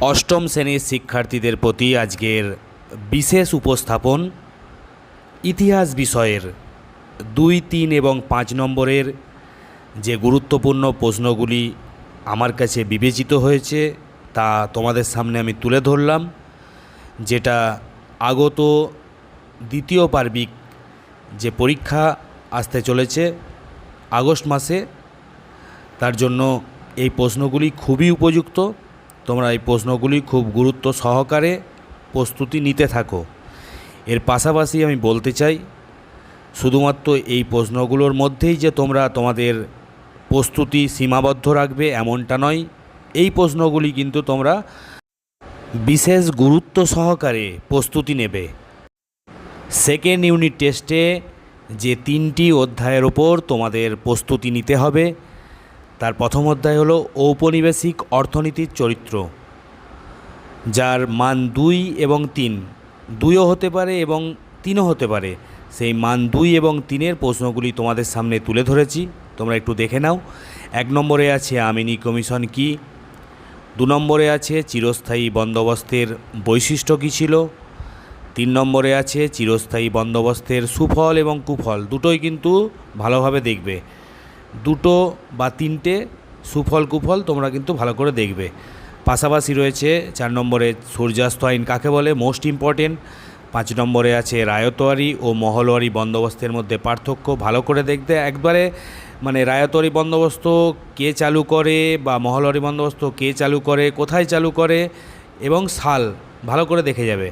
অষ্টম শ্রেণির শিক্ষার্থীদের প্রতি আজকের বিশেষ উপস্থাপন ইতিহাস বিষয়ের দুই, তিন এবং পাঁচ নম্বরের যে গুরুত্বপূর্ণ প্রশ্নগুলি আমার কাছে বিবেচিত হয়েছে, তা তোমাদের সামনে আমি তুলে ধরলাম, যেটা আগত দ্বিতীয় পার্বিক যে পরীক্ষা আসতে চলেছে আগস্ট মাসে, তার জন্য এই প্রশ্নগুলি খুবই উপযুক্ত। তোমরা এই প্রশ্নগুলি খুব গুরুত্ব সহকারে প্রস্তুতি নিতে থাকো। এর পাশাপাশি আমি বলতে চাই, শুধুমাত্র এই প্রশ্নগুলোর মধ্যেই যে তোমরা তোমাদের প্রস্তুতি সীমাবদ্ধ রাখবে এমনটা নয়, এই প্রশ্নগুলি কিন্তু তোমরা বিশেষ গুরুত্ব সহকারে প্রস্তুতি নেবে। সেকেন্ড ইউনিট টেস্টে যে তিনটি অধ্যায়ের ওপর তোমাদের প্রস্তুতি নিতে হবে তার প্রথম অধ্যায় হলো ঔপনিবেশিক অর্থনীতির চরিত্র, যার মান দুই এবং তিন। দুইও হতে পারে এবং তিনও হতে পারে। সেই মান দুই এবং তিনের প্রশ্নগুলি তোমাদের সামনে তুলে ধরেছি। তোমরা একটু দেখে নাও। এক নম্বরে আছে আমিনি কমিশন কি? দু নম্বরে আছে চিরস্থায়ী বন্দোবস্তের বৈশিষ্ট্য কী ছিল? তিন নম্বরে আছে চিরস্থায়ী বন্দোবস্তের সুফল এবং কুফল। দুটোই কিন্তু ভালোভাবে দেখবে। দুটো বা তিনটে সুফল কুফল তোমরা কিন্তু ভালো করে দেখবে। পাশাপাশি রয়েছে চার নম্বরে সূর্যাস্ত আইন কাকে বলে? মোস্ট ইম্পর্টেন্ট পাঁচ নম্বরে আছে রায়তোয়ারি ও মহলওয়ারি বন্দোবস্তের মধ্যে পার্থক্য ভালো করে দেখতে। একবারে মানে রায়তোয়ারি বন্দোবস্ত কে চালু করে বা মহলওয়ারি বন্দোবস্ত কে চালু করে, কোথায় চালু করে এবং সাল ভালো করে দেখে যাবে।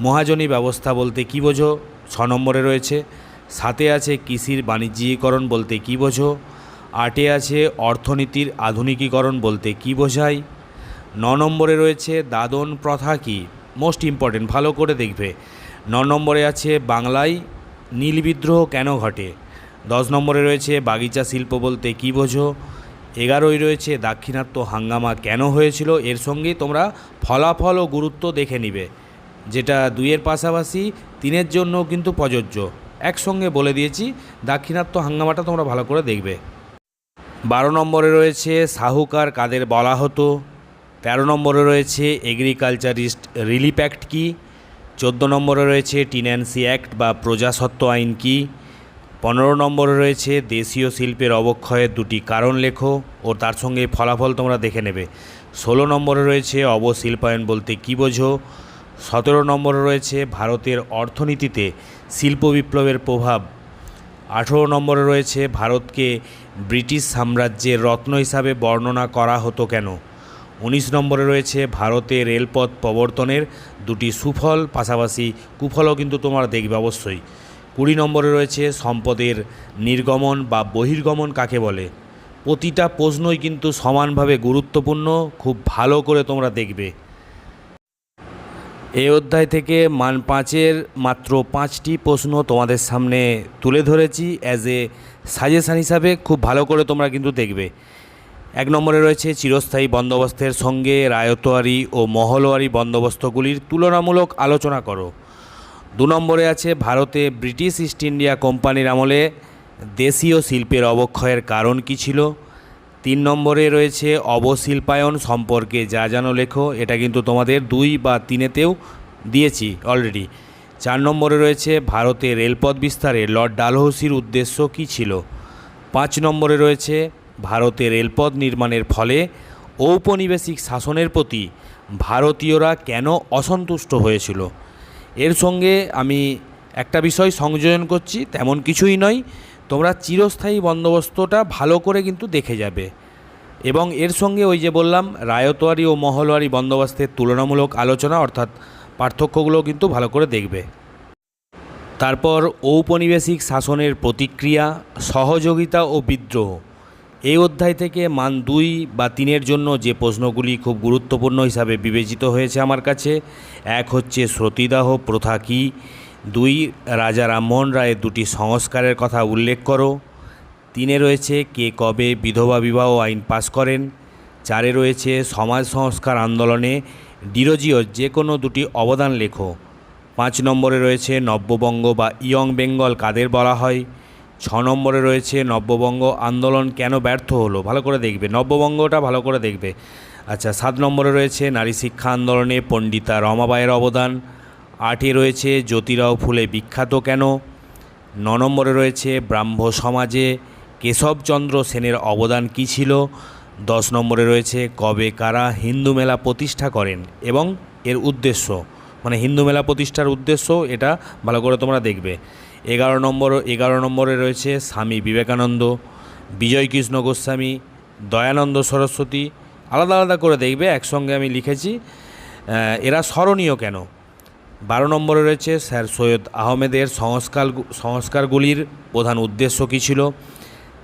মহাজনী ব্যবস্থা বলতে কী বোঝো? ছ নম্বরে রয়েছে, সাথে আছে কৃষির বাণিজ্যিকরণ বলতে কী বোঝো? আটে আছে অর্থনীতির আধুনিকীকরণ বলতে কী বোঝায়? ন নম্বরে রয়েছে দাদন প্রথা কী? মোস্ট ইম্পর্টেন্ট ভালো করে দেখবে। ন নম্বরে আছে বাংলায় নীল বিদ্রোহ কেন ঘটে? দশ নম্বরে রয়েছে বাগিচা শিল্প বলতে কী বোঝো? এগারোই রয়েছে দাক্ষিণাত্য হাঙ্গামা কেন হয়েছিল? এর সঙ্গে তোমরা ফলাফল ও গুরুত্ব দেখে নিবে। যেটা দুইয়ের পাশাপাশি তিনের জন্য কিন্তু প্রযোজ্য। একসঙ্গে বলে দিয়েছি, দাক্ষিণাত্য হাঙ্গামাটা তোমরা ভালো করে দেখবে। বারো নম্বরে রয়েছে সাহুকার কাদের বলা হতো। তেরো নম্বরে রয়েছে এগ্রিকালচারিস্ট রিলিফ অ্যাক্ট কী। চোদ্দ নম্বরে রয়েছে টিন্যান্সি অ্যাক্ট বা প্রজাসত্ব আইন কী। পনেরো নম্বরে রয়েছে দেশীয় শিল্পের অবক্ষয়ের দুটি কারণ লেখো ও তার সঙ্গে ফলাফল তোমরা দেখে নেবে। ষোলো নম্বরে রয়েছে অবশিল্পায়ন বলতে কী বোঝো। সতেরো নম্বরে রয়েছে ভারতের অর্থনীতিতে শিল্প বিপ্লবের প্রভাব। আঠেরো নম্বরে রয়েছে ভারতকে ব্রিটিশ সাম্রাজ্যের রত্ন হিসাবে বর্ণনা করা হতো কেন? উনিশ নম্বরে রয়েছে ভারতে রেলপথ প্রবর্তনের দুটি সুফল, পাশাপাশি কুফলও কিন্তু তোমরা দেখবে অবশ্যই। কুড়ি নম্বরে রয়েছে সম্পদের নির্গমন বা বহির্গমন কাকে বলে? প্রতিটা প্রশ্নই কিন্তু সমানভাবে গুরুত্বপূর্ণ, খুব ভালো করে তোমরা দেখবে। এই অধ্যায় থেকে মান পাঁচের মাত্র পাঁচটি প্রশ্ন তোমাদের সামনে তুলে ধরেছি অ্যাজ এ সাজেশান হিসাবে। খুব ভালো করে তোমরা কিন্তু দেখবে। এক নম্বরে রয়েছে, চিরস্থায়ী বন্দোবস্তের সঙ্গে রায়তোয়ারি ও মহলওয়ারি বন্দোবস্তগুলির তুলনামূলক আলোচনা করো। দু নম্বরে আছে, ভারতে ব্রিটিশ ইস্ট ইন্ডিয়া কোম্পানির আমলে দেশীয় শিল্পের অবক্ষয়ের কারণ কী ছিল? তিন নম্বরে রয়েছে অবশিল্পায়ন সম্পর্কে যা জানো লেখো, এটা কিন্তু তোমাদের দুই বা তিনেতেও দিয়েছি অলরেডি চার নম্বরে রয়েছে ভারতে রেলপথ বিস্তারে লর্ড ডালহৌসির উদ্দেশ্য কী ছিল? পাঁচ নম্বরে রয়েছে ভারতে রেলপথ নির্মাণের ফলে ঔপনিবেশিক শাসনের প্রতি ভারতীয়রা কেন অসন্তুষ্ট হয়েছিল? এর সঙ্গে আমি একটা বিষয় সংযোজন করছি, তেমন কিছুই নয়। তোমরা চিরস্থায়ী বন্দোবস্তটা ভালো করে কিন্তু দেখে যাবে। এবং এর সঙ্গে ওই যে বললাম রায়তোয়ারি ও মহলওয়ারি বন্দোবস্তের তুলনামূলক আলোচনা অর্থাৎ পার্থক্যগুলো কিন্তু ভালো করে দেখবে। তারপর ঔপনিবেশিক শাসনের প্রতিক্রিয়া, সহযোগিতা ও বিদ্রোহ। এই অধ্যায় থেকে মান দুই বা তিনের জন্য যে প্রশ্নগুলি খুব গুরুত্বপূর্ণ হিসাবে বিবেচিত হয়েছে আমার কাছে, এক হচ্ছে সতীদাহ প্রথা কী? দুই, রাজা রামমোহন রায়ের দুটি সংস্কারের কথা উল্লেখ করো। তিনে রয়েছে, কে কবে বিধবা বিবাহ আইন পাশ করেন। চারে রয়েছে, সমাজ সংস্কার আন্দোলনে ডিরোজিওর যে কোনো দুটি অবদান লেখো। পাঁচ নম্বরে রয়েছে, নব্যবঙ্গ বা ইয়ং বেঙ্গল কাদের বলা হয়। ছ নম্বরে রয়েছে, নব্যবঙ্গ আন্দোলন কেন ব্যর্থ হলো? ভালো করে দেখবে, নব্যবঙ্গটা ভালো করে দেখবে। আচ্ছা সাত নম্বরে রয়েছে, নারী শিক্ষা আন্দোলনে পণ্ডিতা রমাবাইয়ের অবদান। আটে রয়েছে জ্যোতিরাও ফুলে বিখ্যাত কেন? ন নম্বরে রয়েছে ব্রাহ্ম সমাজে কেশবচন্দ্র সেনের অবদান কী ছিল? দশ নম্বরে রয়েছে কবে কারা হিন্দু মেলা প্রতিষ্ঠা করেন? এবং এর উদ্দেশ্য? মানে হিন্দু মেলা প্রতিষ্ঠার উদ্দেশ্য এটা ভালো করে তোমরা দেখবে। এগারো নম্বর, এগারো নম্বরে রয়েছে স্বামী বিবেকানন্দ বিজয় কৃষ্ণ গোস্বামী, দয়ানন্দ সরস্বতী। আলাদা আলাদা করে দেখবে, একসঙ্গে আমি লিখেছি। এরা স্মরণীয় কেন? বারো নম্বরে রয়েছে স্যার সৈয়দ আহমেদের সংস্কার সংস্কারগুলির প্রধান উদ্দেশ্য কী ছিল?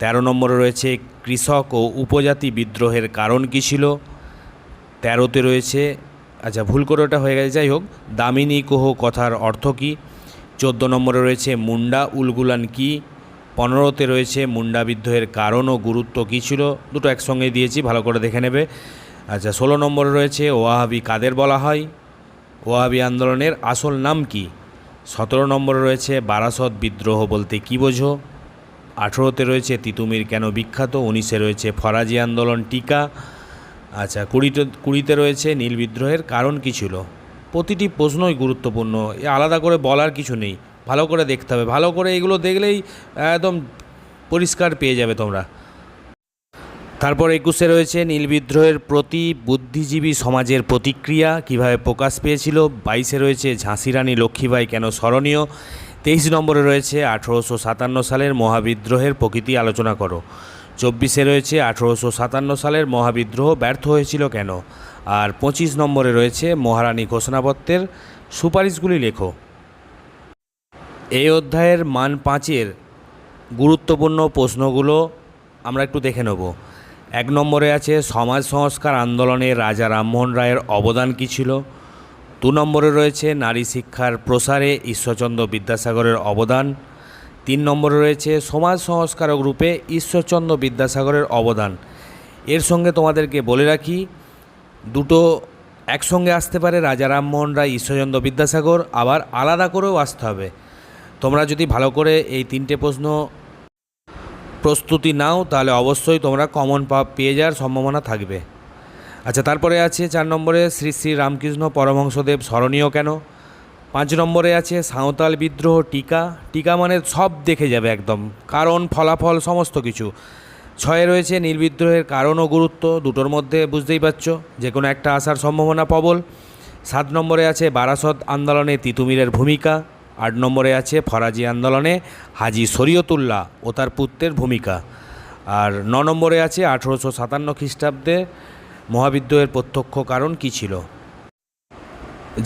তেরো নম্বরে রয়েছে কৃষক ও উপজাতি বিদ্রোহের কারণ কী ছিল? তেরোতে রয়েছে আচ্ছা ভুল করে ওটা হয়ে গেছে, যাই হোক দামিনী কোহ কথার অর্থ কী? চোদ্দ নম্বরে রয়েছে মুন্ডা উলগুলান কী? পনেরোতে রয়েছে মুন্ডা বিদ্রোহের কারণ ও গুরুত্ব কী ছিল? দুটো একসঙ্গে দিয়েছি, ভালো করে দেখে নেবে। আচ্ছা ষোলো নম্বরে রয়েছে ওয়াহাবি কাদের বলা হয়? ওয়াহাবি আন্দোলনের আসল নাম কি? সতেরো নম্বরে রয়েছে বারাসত বিদ্রোহ বলতে কী বোঝো? আঠেরোতে রয়েছে তিতুমির কেন বিখ্যাত? উনিশে রয়েছে ফরাজি আন্দোলন টিকা। আচ্ছা কুড়িতে কুড়িতে রয়েছে নীল বিদ্রোহের কারণ কী ছিল? প্রতিটি প্রশ্নই গুরুত্বপূর্ণ, এ আলাদা করে বলার কিছু নেই। ভালো করে দেখতে হবে, ভালো করে এগুলো দেখলেই একদম পরিষ্কার পেয়ে যাবে তোমরা। তারপর একুশে রয়েছে নীল বিদ্রোহের প্রতি বুদ্ধিজীবী সমাজের প্রতিক্রিয়া, কীভাবে প্রকাশ পেয়েছিল? বাইশে রয়েছে ঝাঁসি রানী লক্ষ্মীবাই কেন স্মরণীয়? তেইশ নম্বরে রয়েছে আঠেরোশো সাতান্ন সালের মহাবিদ্রোহের প্রকৃতি আলোচনা করো। চব্বিশে রয়েছে আঠেরোশো সাতান্ন সালের মহাবিদ্রোহ ব্যর্থ হয়েছিল কেন? আর পঁচিশ নম্বরে রয়েছে মহারানী ঘোষণাপত্রের সুপারিশগুলি লেখো। এই অধ্যায়ের মান পাঁচের গুরুত্বপূর্ণ প্রশ্নগুলো আমরা একটু দেখে নেব। এক নম্বরে আছে, সমাজ সংস্কার আন্দোলনে রাজা রামমোহন রায়ের অবদান কী ছিল? দু নম্বরে রয়েছে, নারী শিক্ষার প্রসারে ঈশ্বরচন্দ্র বিদ্যাসাগরের অবদান। তিন নম্বরে রয়েছে, সমাজ সংস্কারক রূপে ঈশ্বরচন্দ্র বিদ্যাসাগরের অবদান। এর সঙ্গে তোমাদেরকে বলে রাখি, দুটো একসঙ্গে আসতে পারে, রাজা রামমোহন রায়, ঈশ্বরচন্দ্র বিদ্যাসাগর, আবার আলাদা করেও আসতে হবে। তোমরা যদি ভালো করে এই তিনটে প্রশ্ন প্রস্তুতি নাও, তাহলে অবশ্যই তোমরা কমন পা, পেয়ে যাওয়ার সম্ভাবনা থাকবে। আচ্ছা তারপরে আছে চার নম্বরে শ্রী শ্রী রামকৃষ্ণ পরমহংসদেব স্মরণীয় কেন? পাঁচ নম্বরে আছে সাঁওতাল বিদ্রোহ টিকা। টিকা মানে সব দেখে যাবে একদম, কারণ, ফলাফল, সমস্ত কিছু। ছয়ে রয়েছে নির্বিদ্রোহের কারণ ও গুরুত্ব, দুটোর মধ্যে বুঝতেই পারছ যে কোনো একটা আসার সম্ভাবনা প্রবল। সাত নম্বরে আছে বারাসত আন্দোলনে তিতুমিরের ভূমিকা। আট নম্বরে আছে ফরাজি আন্দোলনে হাজি শরীয়তুল্লাহ ও তার পুত্রের ভূমিকা। আর ন নম্বরে আছে আঠেরোশো সাতান্ন খ্রিস্টাব্দে মহাবিদ্রোহের প্রত্যক্ষ কারণ কী ছিল?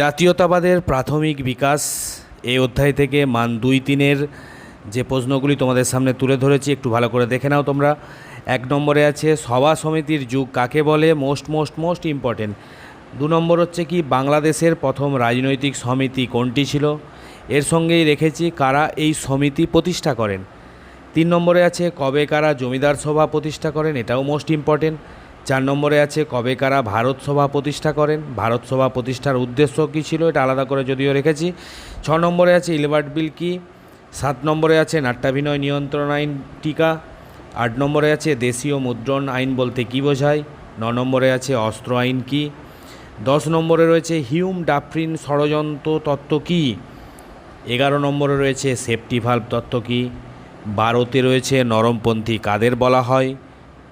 জাতীয়তাবাদের প্রাথমিক বিকাশ এই অধ্যায় থেকে মান দুই তিনের যে প্রশ্নগুলি তোমাদের সামনে তুলে ধরেছি, একটু ভালো করে দেখে নাও তোমরা। এক নম্বরে আছে, সভা সমিতির যুগ কাকে বলে? Most most most important. দু নম্বর হচ্ছে কি, বাংলাদেশের প্রথম রাজনৈতিক সমিতি কোনটি ছিল? এর সঙ্গেই রেখেছি কারা এই সমিতি প্রতিষ্ঠা করেন। তিন নম্বরে আছে কবে কারা জমিদার সভা প্রতিষ্ঠা করেন, এটাও মোস্ট ইম্পর্টেন্ট। চার নম্বরে আছে কবে কারা ভারত সভা প্রতিষ্ঠা করেন, ভারত সভা প্রতিষ্ঠার উদ্দেশ্য কী ছিল এটা আলাদা করে যদিও রেখেছি। ছ নম্বরে আছে ইলবার্ট বিল কি, সাত নম্বরে আছে নাট্যাভিনয় নিয়ন্ত্রণ আইন টিকা, আট নম্বরে আছে দেশীয় মুদ্রণ আইন বলতে কী বোঝায়, ন নম্বরে আছে অস্ত্র আইন কি, দশ নম্বরে রয়েছে হিউম ডাফরিন ষড়যন্ত্র তত্ত্ব কী। এগারো নম্বরে রয়েছে সেফটি ভাল্ব তত্ত্ব কী? বারোতে রয়েছে নরমপন্থী কাদের বলা হয়?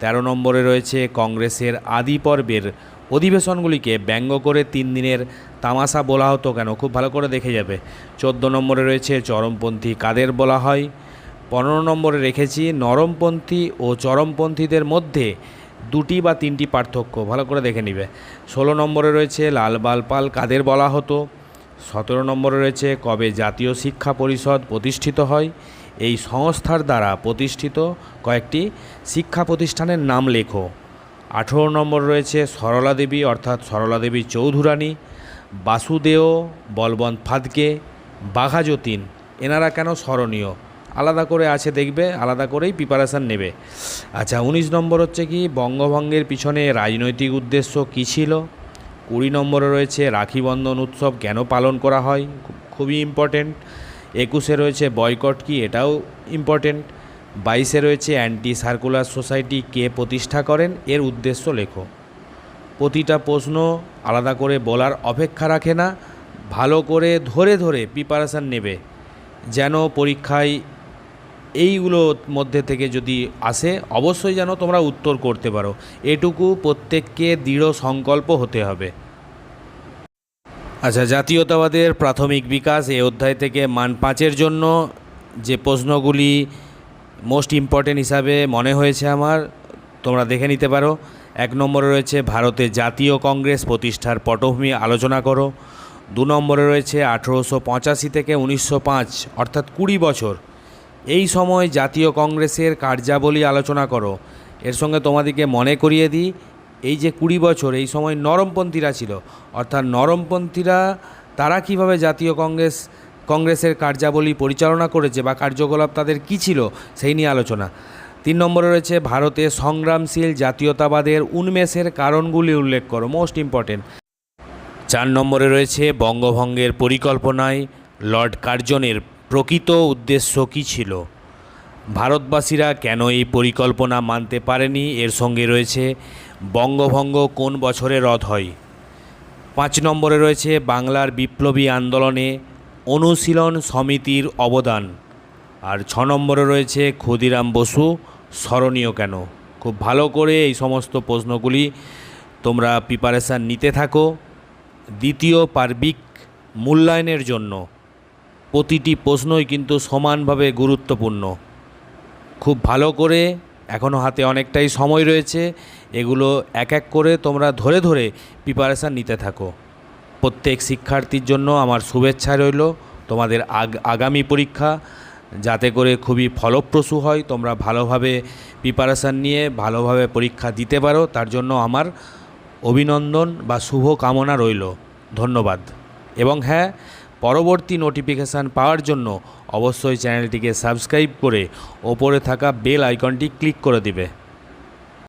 তেরো নম্বরে রয়েছে কংগ্রেসের আদি পর্বের অধিবেশনগুলিকে ব্যঙ্গ করে তিন দিনের তামাশা বলা হতো কেন? খুব ভালো করে দেখে যাবে। চোদ্দ নম্বরে রয়েছে চরমপন্থী কাদের বলা হয়? পনেরো নম্বরে রেখেছি নরমপন্থী ও চরমপন্থীদের মধ্যে দুটি বা তিনটি পার্থক্য, ভালো করে দেখে নিবে। ষোলো নম্বরে রয়েছে লালবাল পাল কাদের বলা হতো? সতেরো নম্বরে রয়েছে কবে জাতীয় শিক্ষা পরিষদ প্রতিষ্ঠিত হয়। এই সংস্থার দ্বারা প্রতিষ্ঠিত কয়েকটি শিক্ষা প্রতিষ্ঠানের নাম লেখো। আঠেরো নম্বর রয়েছে সরলা দেবী, অর্থাৎ সরলা দেবী চৌধুরানী, বাসুদেও বলবন্ত ফাদকে, বাঘা যতীন। এনারা কেন স্মরণীয়? আলাদা করে আছে দেখবে, আলাদা করেই প্রিপারেশান নেবে। আচ্ছা উনিশ নম্বর হচ্ছে কি, বঙ্গভঙ্গের পিছনে রাজনৈতিক উদ্দেশ্য কী ছিল? কুড়ি নম্বরে রয়েছে রাখি বন্ধন উৎসব কেন পালন করা হয়? খুবই ইম্পর্টেন্ট একুশে রয়েছে বয়কট কি? এটাও ইম্পর্টেন্ট বাইশে রয়েছে অ্যান্টি সার্কুলার সোসাইটি কে প্রতিষ্ঠা করেন? এর উদ্দেশ্য লেখো। প্রতিটা প্রশ্ন আলাদা করে বলার অপেক্ষা রাখে না, ভালো করে ধরে ধরে প্রিপারেশান নেবে। যেন পরীক্ষায় এইগুলোর মধ্যে থেকে যদি আসে, অবশ্যই যেন তোমরা উত্তর করতে পারো। এটুকু প্রত্যেককে দৃঢ় সংকল্প হতে হবে। আচ্ছা জাতীয়তাবাদের প্রাথমিক বিকাশ এই অধ্যায় থেকে মান পাঁচের জন্য যে প্রশ্নগুলি মোস্ট ইম্পর্টেন্ট হিসাবে মনে হয়েছে আমার, তোমরা দেখে নিতে পারো। এক নম্বরে রয়েছে ভারতের জাতীয় কংগ্রেস প্রতিষ্ঠার পটভূমি আলোচনা করো। দু নম্বরে রয়েছে, আঠেরোশো পঁচাশি থেকে উনিশশো পাঁচ, অর্থাৎ কুড়ি বছর। এই সময় জাতীয় কংগ্রেসের কার্যাবলী আলোচনা করো। এর সঙ্গে তোমাদেরকে মনে করিয়ে দিই, এই যে কুড়ি বছর, এই সময় নরমপন্থীরা ছিল। অর্থাৎ নরমপন্থীরা, তারা কীভাবে জাতীয় কংগ্রেস, কংগ্রেসের কার্যাবলী পরিচালনা করেছে বা কার্যকলাপ তাদের কী ছিল, সেই নিয়ে আলোচনা। তিন নম্বরে রয়েছে ভারতে সংগ্রামশীল জাতীয়তাবাদের উন্মেষের কারণগুলি উল্লেখ করো মোস্ট ইম্পর্টেন্ট চার নম্বরে রয়েছে বঙ্গভঙ্গের পরিকল্পনায় লর্ড কার্জনের প্রকৃত উদ্দেশ্য কী ছিল? ভারতবাসীরা কেন এই পরিকল্পনা মানতে পারেনি? এর সঙ্গে রয়েছে বঙ্গভঙ্গ কোন বছরে রদ হয়? পাঁচ নম্বরে রয়েছে বাংলার বিপ্লবী আন্দোলনে অনুশীলন সমিতির অবদান। আর ছ নম্বরে রয়েছে ক্ষুদিরাম বসু, স্মরণীয় কেন? খুব ভালো করে এই সমস্ত প্রশ্নগুলি তোমরা প্রিপারেশান নিতে থাকো। দ্বিতীয় পার্বিক মূল্যায়নের জন্য প্রতিটি প্রশ্নই কিন্তু সমানভাবে গুরুত্বপূর্ণ। খুব ভালো করে এখনও হাতে অনেকটাই সময় রয়েছে, এগুলো এক এক করে তোমরা ধরে ধরে প্রিপারেশান নিতে থাকো। প্রত্যেক শিক্ষার্থীর জন্য আমার শুভেচ্ছা রইল, তোমাদের আগ, আগামী পরীক্ষা যাতে করে খুবই ফলপ্রসূ হয়, তোমরা ভালোভাবে প্রিপারেশান নিয়ে ভালোভাবে পরীক্ষা দিতে পারো, তার জন্য আমার অভিনন্দন বা শুভ কামনা রইল। ধন্যবাদ। এবং হ্যাঁ পরবর্তী নোটিফিকেশান পাওয়ার জন্য অবশ্যই চ্যানেলটিকে সাবস্ক্রাইব করে ওপরে থাকা বেল আইকনটি ক্লিক করে দিবে।